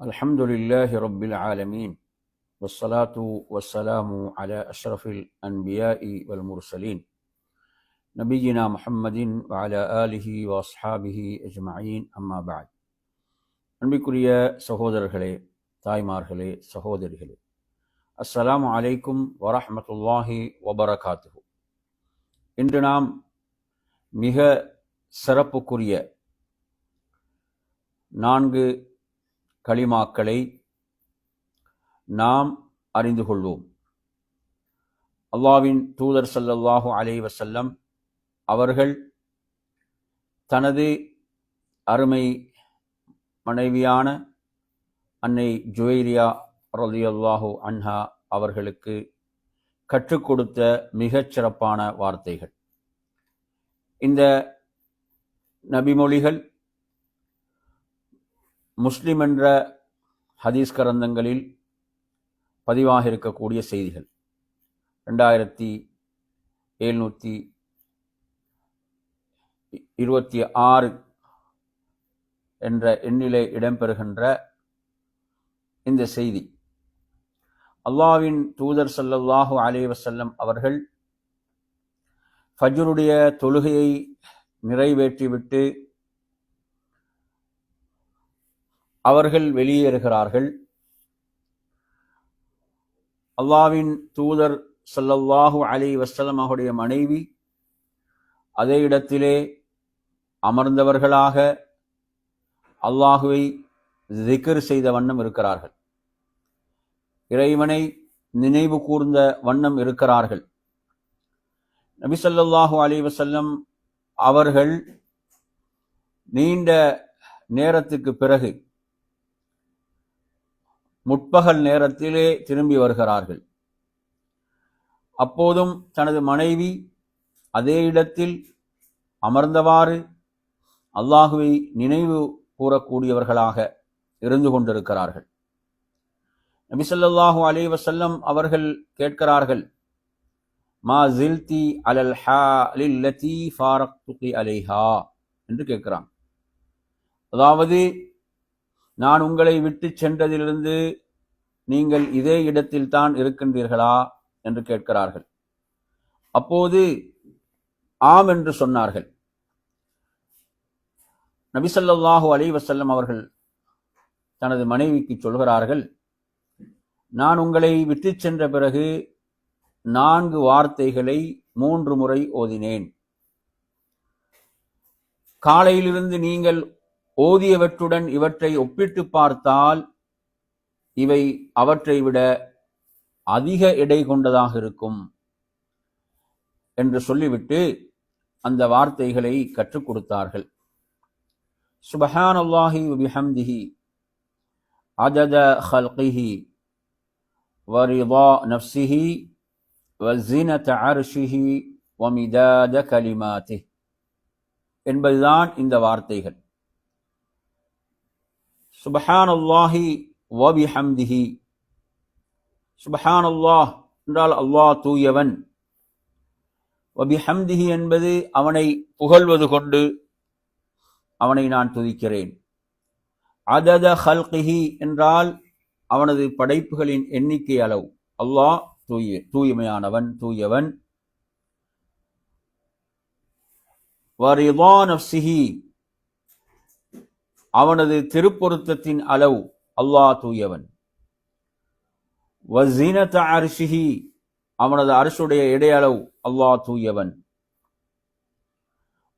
الحمد لله رب العالمين والصلاة والسلام على أشرف الأنبياء والمرسلين نبينا محمد وعلى آله وأصحابه أجمعين أما بعد அன்பிற்குரிய சகோதரர்களே தாய்மார்களே சகோதரிகளே அஸ்ஸலாமு அலைக்கும் வரஹ்மத்துல்லாஹி வபரகாத்துஹு இன்று நாம் மிக சிறப்புக்குரிய நான்கு களிமாக்களை நாம் அறிந்து கொள்வோம். அல்லாவின் தூதர் சல்லல்லாஹு அலை வசல்லம் அவர்கள் தனது அருமை மனைவியான அன்னை ஜுவைரியா ரலியல்லாஹு அன்ஹா அவர்களுக்கு கற்றுக் கொடுத்த மிகச் சிறப்பான வார்த்தைகள். இந்த நபிமொழிகள் முஸ்லிம் என்ற ஹதீஸ் கரந்தங்களில் பதிவாக இருக்கக்கூடிய செய்திகள். ரெண்டாயிரத்தி எழுநூற்றி இருபத்தி ஆறு என்ற எண்ணிலே இடம்பெறுகின்ற இந்த செய்தி. அல்லாவின் தூதர் ஸல்லல்லாஹு அலைஹி வசல்லம் அவர்கள் ஃபஜ்ருடைய தொழுகையை நிறைவேற்றிவிட்டு அவர்கள் வெளியேறுகிறார்கள். அல்லாவின் தூதர் சல்லல்லாஹு அலி வசலம் அவருடைய மனைவி அதே இடத்திலே அமர்ந்தவர்களாக அல்லாஹுவை திகர் செய்த வண்ணம் இருக்கிறார்கள். இறைவனை நினைவு கூர்ந்த வண்ணம் இருக்கிறார்கள். நபி ஸல்லல்லாஹு அலைஹி வஸல்லம் அவர்கள் நீண்ட நேரத்துக்கு பிறகு முற்பகல் நேரத்திலே திரும்பி வருகிறார்கள். அப்போதும் தனது மனைவி அதே இடத்தில் அமர்ந்தவாறு அல்லாஹுவை நினைவு கூறக்கூடியவர்களாக இருந்து கொண்டிருக்கிறார்கள். நபிசல்லாஹூ அலி வசல்லம் அவர்கள் கேட்கிறார்கள் மா ஜில்தி அலல் ஹி ஃபாரக் துகி அலைஹா? என்று கேட்கிறான். அதாவது நான் உங்களை விட்டு சென்றதிலிருந்து நீங்கள் இதே இடத்தில் தான் இருக்கின்றீர்களா? என்று கேட்கிறார்கள். அப்போது ஆம் என்று சொன்னார்கள். நபிசல்லாஹு அலி வசல்லம் அவர்கள் தனது மனைவிக்கு சொல்கிறார்கள் நான் உங்களை விட்டு சென்ற பிறகு நான்கு வார்த்தைகளை மூன்று முறை ஓதினேன். காலையிலிருந்து நீங்கள் ஓதியவற்றுடன் இவற்றை ஒப்பிட்டு பார்த்தால் இவை அவற்றை விட அதிக எடை கொண்டதாக இருக்கும் என்று சொல்லிவிட்டு அந்த வார்த்தைகளை கற்றுக் கொடுத்தார்கள் சுபஹான் அல்லாஹி வபிஹம்திஹி அதத ஹல்கிஹி ورضا نفسه وزنة عرشه ومداد كلماته என்பதுதான் இந்த வார்த்தைகள் சுபஹான் அல்லாஹி வபிஹம்திஹி சுபஹான் அல்லாஹ் என்றால் அல்லாஹ் தூயவன். வபிஹம்திஹி என்பது அவனை புகழ்வது கொண்டு அவனை நான் துதிக்கிறேன். அதத ஹல்கிஹி என்றால் அவனது படைப்புகளின் எண்ணிக்கை அளவு. அல்லாஹ் தூய தூய்மையானவன் தூயவன். வரிதானப்சிஹி அவனது திருப்பொருத்தத்தின் அளவு அல்லாஹ் தூயவன். வசீனத அரிசிஹி அவனது அரசுடைய இடையளவு அல்லாஹ் தூயவன்.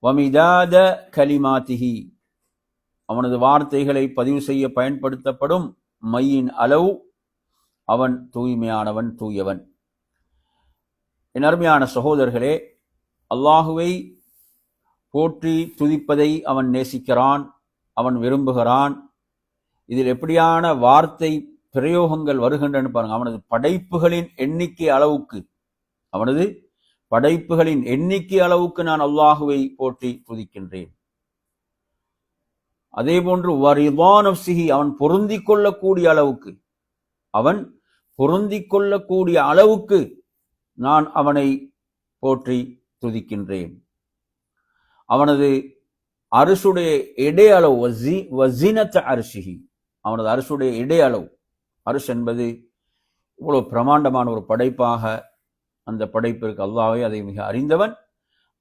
வமிதாத கலிமாத்திஹி அவனது வார்த்தைகளை பதிவு செய்ய பயன்படுத்தப்படும் மையின் அளவு அவன் தூய்மையானவன் தூயவன். என் அருமையான சகோதரர்களே அல்லாஹுவை போற்றி துதிப்பதை அவன் நேசிக்கிறான். அவன் விரும்புகிறான். இதில் எப்படியான வார்த்தை பிரயோகங்கள் வருகின்றன பாருங்க. அவனது படைப்புகளின் எண்ணிக்கை அளவுக்கு அவனது படைப்புகளின் எண்ணிக்கை அளவுக்கு நான் அல்லாஹுவை போற்றி துதிக்கின்றேன். அதே போன்று வரிதானப்சிஹி அவன் பொருந்தி கொள்ளக்கூடிய அளவுக்கு அவன் பொருந்தி கொள்ளக்கூடிய அளவுக்கு நான் அவனை போற்றி துதிக்கின்றேன். அவனது அரசுடைய இடையளவு வசி வசினத்த அரிசிகி அவனது அரசுடைய இடையளவு. அரசு என்பது இவ்வளவு பிரமாண்டமான ஒரு படைப்பாக அந்த படைப்பிற்கு அல்லாவே அதை மிக அறிந்தவன்.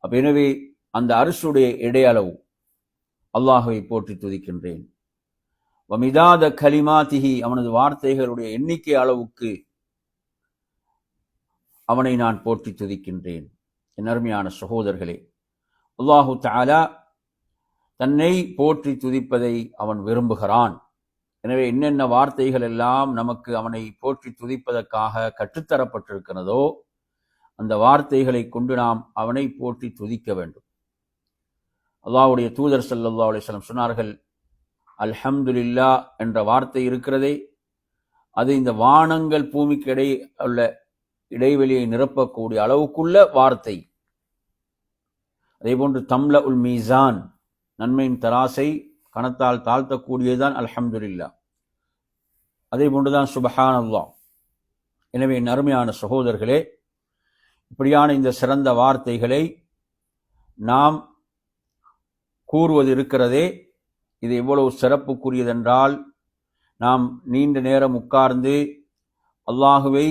அப்ப எனவே அந்த அரசுடைய இடையளவு அல்லாஹுவை போற்றி துதிக்கின்றேன். வமிதாத கலிமாதிஹி அவனது வார்த்தைகளுடைய எண்ணிக்கை அளவுக்கு அவனை நான் போற்றி துதிக்கின்றேன். என் அருமையான சகோதரர்களே அல்லாஹு தாலா தன்னை போற்றி துதிப்பதை அவன் விரும்புகிறான். எனவே என்னென்ன வார்த்தைகள் எல்லாம் நமக்கு அவனை போற்றி துதிப்பதற்காக கற்றுத்தரப்பட்டிருக்கிறதோ அந்த வார்த்தைகளை கொண்டு நாம் அவனை போற்றி துதிக்க வேண்டும். அல்லாவுடைய தூதர் ஸல்லல்லாஹு அலைஹி சொன்னார்கள் அல்ஹம்துலில்லா என்ற வார்த்தை இருக்கிறதே அது இந்த வானங்கள் பூமிக்கு இடையே உள்ள இடைவெளியை நிரப்பக்கூடிய அளவுக்குள்ள வார்த்தை. அதேபோன்று தம்ல உல் மீசான் நன்மையின் தராசை கணத்தால் தாழ்த்தக்கூடியதுதான் அல்ஹம்துல்லா அதே போன்றுதான் சுபஹான் அல்லாஹ் எனவே நறுமையான சகோதரர்களே இப்படியான இந்த சிறந்த வார்த்தைகளை நாம் கூறுவது இருக்கிறதே இது எவ்வளவு சிறப்புக்குரியதென்றால் நாம் நீண்ட நேரம் உட்கார்ந்து அல்லாஹுவை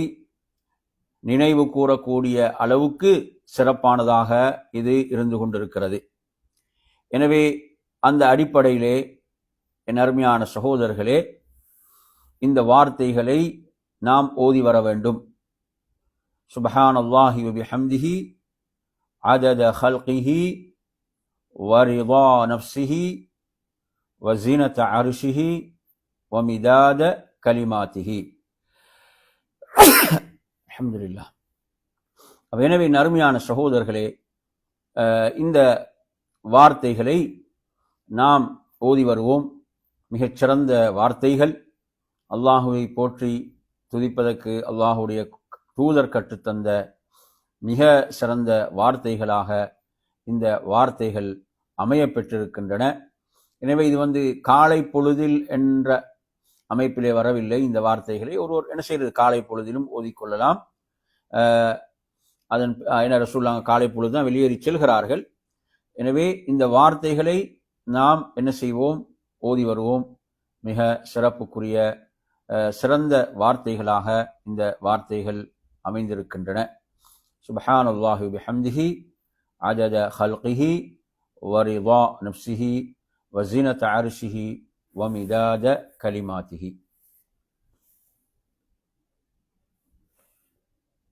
நினைவு கூறக்கூடிய அளவுக்கு சிறப்பானதாக இது இருந்து கொண்டிருக்கிறது. எனவே அந்த அடிப்படையிலே என் அருமையான சகோதரர்களே இந்த வார்த்தைகளை நாம் ஓதி வர வேண்டும். சுபஹான் அல்லாஹி ஹம்திஹி அதத ஹல்கிஹி வரிவா நப்சிஹி வசீனத அரிஷிஹி வமிதாத கலிமாத்திஹி. அஹமதுல்லா எனவே நறுமையான சகோதரர்களே இந்த வார்த்தைகளை நாம் ஓதி வருவோம். மிகச்சிறந்த வார்த்தைகள். அல்லாஹுவை போற்றி துதிப்பதற்கு அல்லாஹுடைய தூதர் கற்றுத்தந்த மிக சிறந்த வார்த்தைகளாக இந்த வார்த்தைகள் அமைய பெற்றிருக்கின்றன. எனவே இது வந்து காலை பொழுதில் என்ற அமைப்பிலே வரவில்லை. இந்த வார்த்தைகளை ஒருவர் என்ன செய்யறது? காலை பொழுதிலும் ஓதிக்கொள்ளலாம் அதன் என்ன ரசூல்லாங்க காலை பொழுது தான் வெளியேறி செல்கிறார்கள். எனவே இந்த வார்த்தைகளை நாம் என்ன செய்வோம் ஓதி வருவோம் மிக சிறப்புக்குரிய அஹ், சிறந்த வார்த்தைகளாக இந்த வார்த்தைகள் அமைந்திருக்கின்றன சுபஹான் அல்லாஹு பிஹம்திஹி عدد خلقه ورضا نفسه وزنة عرشه ومداد كلماته